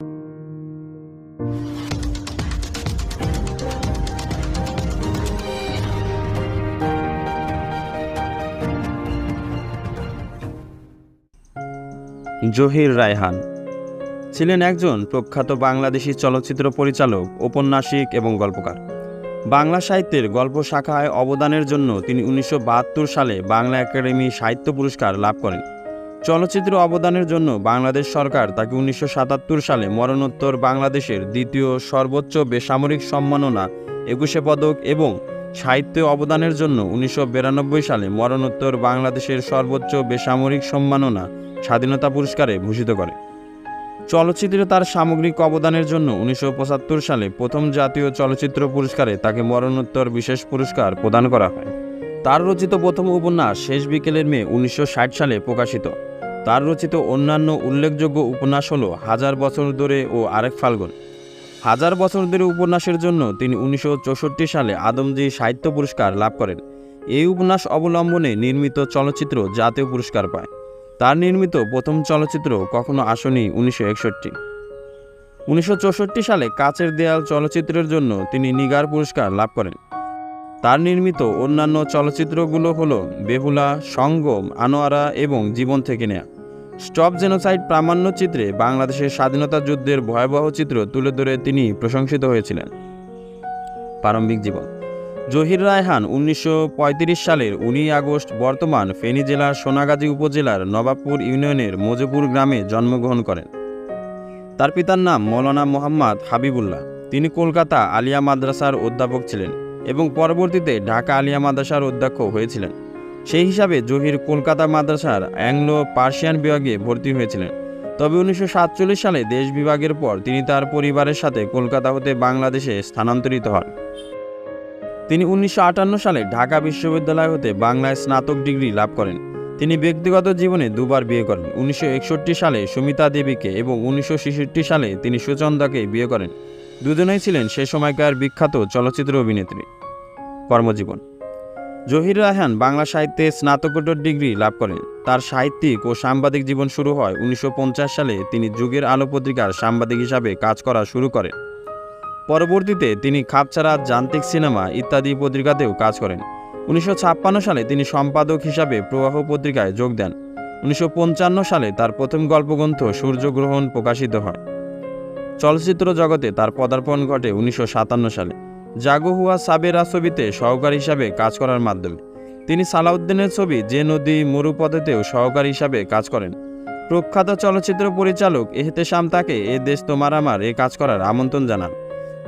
জহির রায়হান ছিলেন একজন প্রখ্যাত বাংলাদেশি চলচ্চিত্র পরিচালক, ঔপন্যাসিক এবং গল্পকার। বাংলা সাহিত্যের গল্প শাখায় অবদানের জন্য তিনি উনিশশো বাহাত্তর সালে বাংলা একাডেমি সাহিত্য পুরস্কার লাভ করেন। চলচ্চিত্র অবদানের জন্য বাংলাদেশ সরকার তাকে উনিশশো সাতাত্তর সালে মরণোত্তর বাংলাদেশের দ্বিতীয় সর্বোচ্চ বেসামরিক সম্মাননা, একুশে পদক এবং সাহিত্য অবদানের জন্য উনিশশো বিরানব্বই সালে মরণোত্তর বাংলাদেশের সর্বোচ্চ বেসামরিক সম্মাননা, স্বাধীনতা পুরস্কারে ভূষিত করে। চলচ্চিত্রে তার সামগ্রিক অবদানের জন্য উনিশশো পঁচাত্তর সালে প্রথম জাতীয় চলচ্চিত্র পুরস্কারে তাকে মরণোত্তর বিশেষ পুরস্কার প্রদান করা হয়। তার রচিত প্রথম উপন্যাস, শেষ বিকেলের মেয়ে, উনিশশো ষাট সালে প্রকাশিত। তার রচিত অন্যান্য উল্লেখযোগ্য উপন্যাস হল হাজার বছর ধরে ও আরেক ফাল্গুন। হাজার বছর ধরে উপন্যাসের জন্য তিনি উনিশশো চৌষট্টি সালে আদমজি সাহিত্য পুরস্কার লাভ করেন। এই উপন্যাস অবলম্বনে নির্মিত চলচ্চিত্র জাতীয় পুরস্কার পায়। তার নির্মিত প্রথম চলচ্চিত্র কখনো আসেনি উনিশশো একষট্টি। উনিশশো সালে কাচের দেয়াল চলচ্চিত্রের জন্য তিনি নিগার পুরস্কার লাভ করেন। তার নির্মিত অন্যান্য চলচ্চিত্রগুলো হলো বেহুলা, সঙ্গম, আনোয়ারা এবং জীবন থেকে নেয়া। স্টপ জেনোসাইড প্রামাণ্য চিত্রে বাংলাদেশের স্বাধীনতা যুদ্ধের ভয়াবহ চিত্র তুলে ধরে তিনি প্রশংসিত হয়েছিলেন। প্রারম্ভিক জীবন। জহির রায়হান উনিশশো পঁয়ত্রিশ সালের উনিই আগস্ট বর্তমান ফেনী জেলার সোনাগাজী উপজেলার নবাবপুর ইউনিয়নের মজুপুর গ্রামে জন্মগ্রহণ করেন। তার পিতার নাম মৌলানা মোহাম্মদ হাবিবুল্লাহ। তিনি কলকাতা আলিয়া মাদ্রাসার অধ্যাপক ছিলেন এবং পরবর্তীতে ঢাকা আলিয়া মাদ্রাসার অধ্যক্ষ হয়েছিলেন। সেই হিসাবে জহির কলকাতা মাদ্রাসার অ্যাংলো পার্সিয়ান বিভাগে ভর্তি হয়েছিলেন। তবে উনিশশো সাতচল্লিশ সালে দেশ বিভাগের পর তিনি তার পরিবারের সাথে কলকাতা হতে বাংলাদেশে স্থানান্তরিত হন। তিনি উনিশশো আটান্ন সালে ঢাকা বিশ্ববিদ্যালয় হতে বাংলায় স্নাতক ডিগ্রি লাভ করেন। তিনি ব্যক্তিগত জীবনে দুবার বিয়ে করেন। উনিশশো একষট্টি সালে সুমিতা দেবীকে এবং উনিশশো সালে তিনি সুচন্দাকে বিয়ে করেন। দুজনেই ছিলেন সে সময়কার বিখ্যাত চলচ্চিত্র অভিনেত্রী। কর্মজীবন। জহির রায়হান বাংলা সাহিত্যে স্নাতকোত্তর ডিগ্রি লাভ করেন। তার সাহিত্যিক ও সাংবাদিক জীবন শুরু হয় উনিশশো পঞ্চাশ সালে। তিনি যুগের আলো পত্রিকার সাংবাদিক হিসাবে কাজ করা শুরু করেন। পরবর্তীতে তিনি খাপছাড়া যান্ত্রিক সিনেমা ইত্যাদি পত্রিকাতেও কাজ করেন। উনিশশো ছাপ্পান্ন সালে তিনি সম্পাদক হিসাবে প্রবাহ পত্রিকায় যোগ দেন। উনিশশো পঞ্চান্ন সালে তার প্রথম গল্পগ্রন্থ সূর্যগ্রহণ প্রকাশিত হয়। চলচ্চিত্র জগতে তার পদার্পণ ঘটে উনিশশো সাতান্ন সালে। জাগো হুয়া সাবেরা ছবিতে সহকারী হিসাবে কাজ করার মাধ্যমে। তিনি সালাউদ্দিনের ছবি যে নদী মরুপদেতেও সহকারী হিসাবে কাজ করেন। প্রখ্যাত চলচ্চিত্র পরিচালক এহতেশাম তাকে এ দেশ তোমার আমার এ কাজ করার আমন্ত্রণ জানান।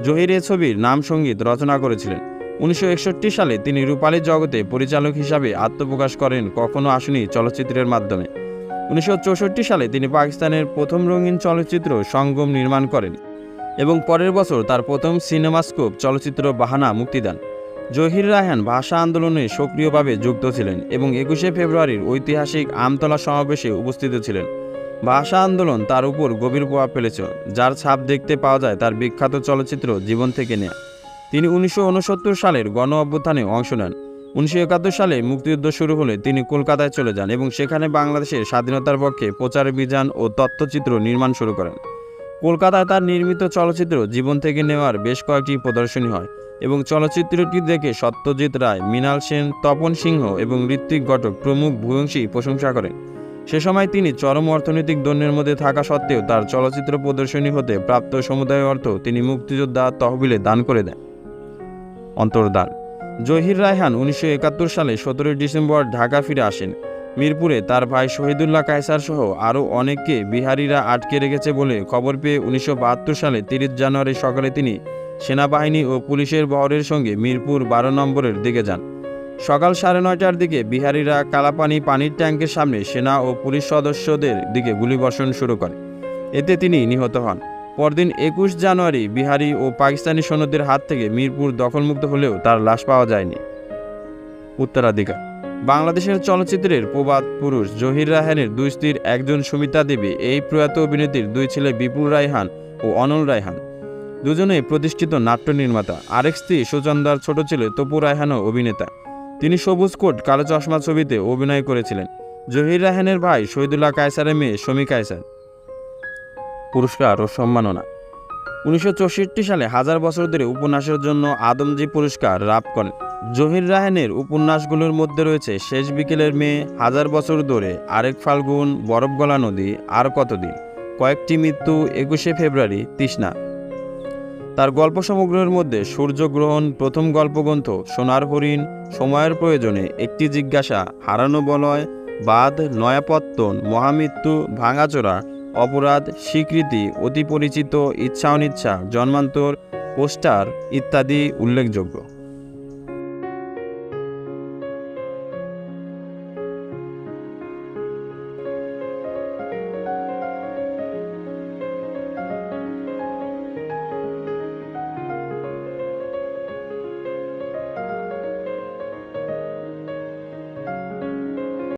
জহির এ ছবির নাম সংগীত রচনা করেছিলেন। উনিশশো একষট্টি সালে তিনি রূপালী জগতে পরিচালক হিসাবে আত্মপ্রকাশ করেন কখনো আসেনি চলচ্চিত্রের মাধ্যমে। উনিশশো চৌষট্টি সালে তিনি পাকিস্তানের প্রথম রঙিন চলচ্চিত্র সঙ্গম নির্মাণ করেন। এবং পরের বছর তার প্রথম সিনেমাস্কোপ চলচ্চিত্র বাহানা মুক্তি দেন। জহির রায়হান ভাষা আন্দোলনে সক্রিয়ভাবে যুক্ত ছিলেন এবং একুশে ফেব্রুয়ারির ঐতিহাসিক আমতলা সমাবেশে উপস্থিত ছিলেন। ভাষা আন্দোলন তার উপর গভীর প্রভাব ফেলেছে, যার ছাপ দেখতে পাওয়া যায় তার বিখ্যাত চলচ্চিত্র জীবন থেকে নেয়া। তিনি উনিশশো উনসত্তর সালের গণ অভ্যুত্থানে অংশ নেন। উনিশশো একাত্তর সালে মুক্তিযুদ্ধ শুরু হলে তিনি কলকাতায় চলে যান এবং সেখানে বাংলাদেশের স্বাধীনতার পক্ষে প্রচার বিধান ও তথ্যচিত্র নির্মাণ শুরু করেন। কলকাতায় তার নির্মিত চলচ্চিত্র জীবন থেকে নেওয়ার বেশ কয়েকটি প্রদর্শনী হয় এবং চলচ্চিত্রটি দেখে সত্যজিৎ রায়, মৃণাল সেন, তপন সিংহ এবং ঋত্বিক ঘটক প্রমুখ ভূয়ংশী প্রশংসা করেন। সে সময় তিনি চরম অর্থনৈতিক দণ্ডের মধ্যে থাকা সত্ত্বেও তার চলচ্চিত্র প্রদর্শনী হতে প্রাপ্ত সমুদায় অর্থ তিনি মুক্তিযোদ্ধা তহবিলে দান করে দেন। অন্তর্দান জহির রায়হান উনিশশো একাত্তর সালে সতেরোই ডিসেম্বর ঢাকা ফিরে আসেন। মিরপুরে তার ভাই শহীদুল্লাহ কায়সার সহ আরও অনেককে বিহারিরা আটকে রেখেছে বলে খবর পেয়ে উনিশশো বাহাত্তর সালে তিরিশ জানুয়ারি সকালে তিনি সেনাবাহিনী ও পুলিশের বহরের সঙ্গে মিরপুর বারো নম্বরের দিকে যান। সকাল সাড়ে নয়টার দিকে বিহারিরা কালাপানি পানির ট্যাঙ্কের সামনে সেনা ও পুলিশ সদস্যদের দিকে গুলিবর্ষণ শুরু করে। এতে তিনি নিহত হন। পরদিন একুশ জানুয়ারি বিহারি ও পাকিস্তানি সৈন্যদের হাত থেকে মিরপুর দখলমুক্ত হলেও তার লাশ পাওয়া যায়নি। উত্তরাধিকার বাংলাদেশের চলচ্চিত্রের প্রবাদ পুরুষ জহির রায়হানের দুই স্ত্রীর একজন সুমিতা দেবী, এই প্রয়াত অভিনেত্রীর দুই ছেলে বিপুল রায়হান ও অনল রায়হান। দুজনেই প্রতিষ্ঠিত নাট্য নির্মাতা। আরেক স্ত্রী সুচন্দার ছোট ছেলে তপু রায়হানও অভিনেতা। তিনি সবুজ কোট, কালো চশমা ছবিতে অভিনয় করেছিলেন। জহির রায়হানের ভাই শহীদুল্লাহ কায়সারের মেয়ে শমী কায়সার। পুরস্কার ও সম্মাননা। উনিশশো চৌষট্টি সালে হাজার বছর ধরে উপন্যাসের জন্য আদমজি পুরস্কার লাভ করেন। জহির রায়হানের উপন্যাসগুলোর মধ্যে রয়েছে শেষ বিকেলের মেয়ে, হাজার বছর ধরে আরেক ফাল্গুন বরফ গলা নদী, আর কতদিন? কয়েকটি মৃত্যু, একুশে ফেব্রুয়ারি, তৃষ্ণা। তার গল্প সমগ্রের মধ্যে সূর্যগ্রহণ, প্রথম গল্পগ্রন্থ, সোনার হরিণ, সময়ের প্রয়োজনে একটি জিজ্ঞাসা, হারানো বলয় বাদ নয়াপত্তন, মহামৃত্যু, ভাঙাচোরা, অপরাধ, স্বীকৃতি অতি পরিচিত ইচ্ছা অনিচ্ছা জন্মান্তর, পোস্টার ইত্যাদি উল্লেখযোগ্য।